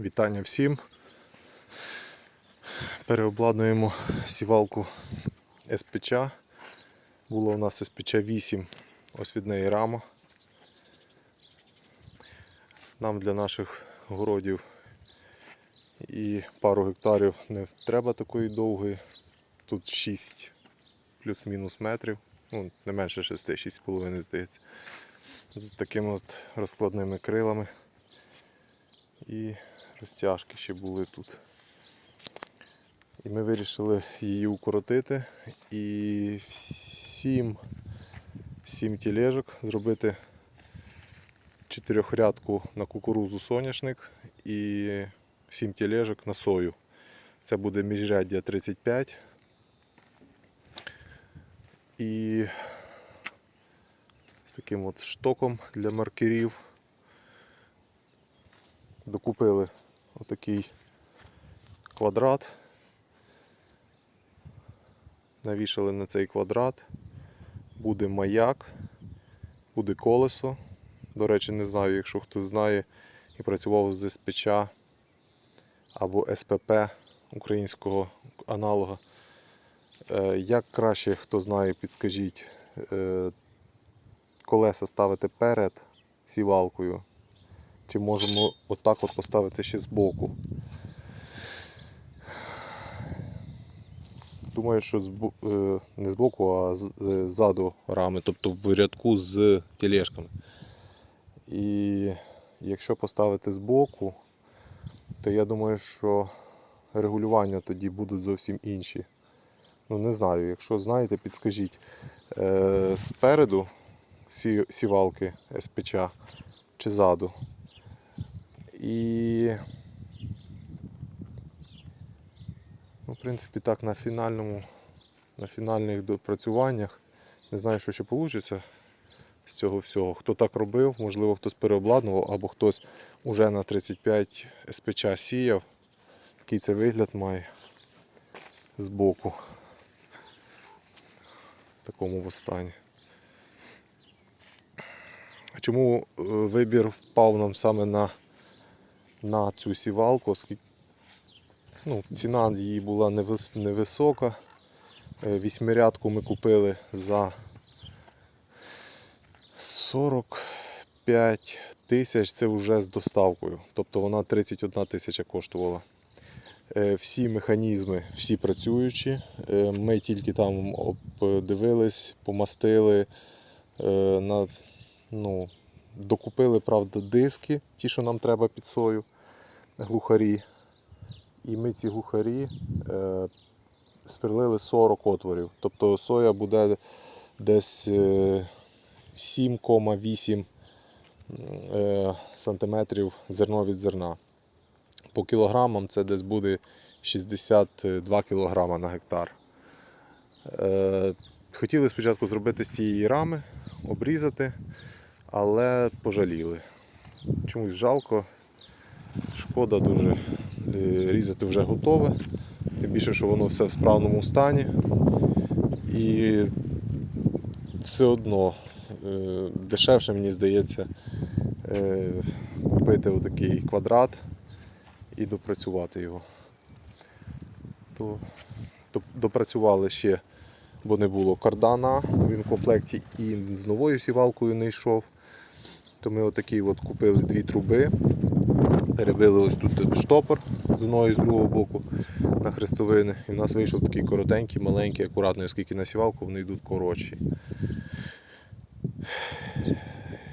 Вітання всім. Переобладнуємо сівалку СПЧ. Було у нас СПЧ 8, ось від неї рама. Нам для наших городів і пару гектарів не треба такої довгої. Тут 6 плюс-мінус метрів, ну не менше 6, 6,5 здається. З такими от розкладними крилами. І розтяжки ще були тут. І ми вирішили її укоротити і всім, сім тілежок зробити чотирьохрядку на кукурузу соняшник і сім тілежок на сою. Це буде міжряддя 35. І з таким от штоком для маркерів докупили отакий квадрат. Навішали на цей квадрат. Буде маяк, буде колесо. До речі, не знаю, якщо хтось знає і працював з СПЧ або СПП українського аналога. Е, Як краще, хто знає, підскажіть, е, колеса ставити перед сівалкою, чи можемо отак от поставити ще збоку. Думаю, що збо- е, не збоку, а е, ззаду рами, тобто в рядку з тележками. І якщо поставити збоку, то я думаю, що регулювання тоді будуть зовсім інші. Ну, не знаю, якщо знаєте, підскажіть. Е, спереду сівалки СПЧ чи ззаду. І ну, в принципі так на фінальному, на фінальних допрацюваннях. Не знаю, що ще вийде з цього всього. Хто так робив, можливо, хтось переобладнував, або хтось уже на 35 СПЧ сіяв. Такий це вигляд має збоку. В такому в стані. Чому е, вибір впав нам саме на, на цю сівалку? Оскільки ну, ціна її була невисока. Е, Вісьмирядку ми купили за 45 тисяч, це вже з доставкою. Тобто вона 31 тисяча коштувала. Е, Всі механізми, всі працюючі. Е, Ми тільки там обдивились, помастили, на, ну, докупили, правда, диски, ті, що нам треба під сою, глухарі. І ми ці глухарі е, сверлили 40 отворів. Тобто соя буде десь е, 7,8 е, сантиметрів зерно від зерна. По кілограмам це десь буде 62 кілограма на гектар. Е, Хотіли спочатку зробити з цієї рами, обрізати, але пожаліли. Чомусь жалко, шкода дуже. Е, Різати вже готове, тим більше, що воно все в справному стані. І все одно е, дешевше, мені здається, е, купити отакий квадрат і допрацювати його. То, допрацювали ще, бо не було кардана, він в комплекті і з новою сівалкою не йшов. То ми отакий от купили дві труби, перебили ось тут штопор з одного і з другого боку на хрестовини. І в нас вийшов такий коротенький, маленький, акуратний, оскільки на сівалку вони йдуть коротші.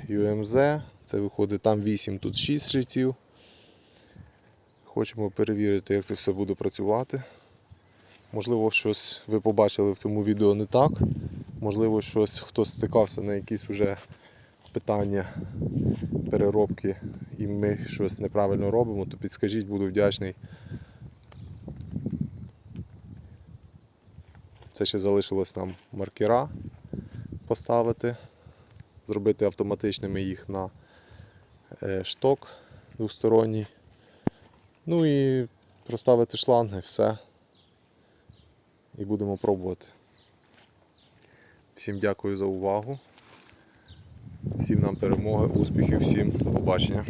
UMZ, це виходить там 8, тут 6 шрифтів. Хочемо перевірити, як це все буде працювати. Можливо, щось ви побачили в цьому відео не так. Можливо, щось хтось стикався на якісь уже питання переробки і ми щось неправильно робимо, то підскажіть, буду вдячний. Це ще залишилось нам маркера поставити, зробити автоматичними їх на е, шток двосторонній. Ну і проставити шланги, все. І будемо пробувати. Всім дякую за увагу. Всім нам перемоги, успіхів, всім до побачення.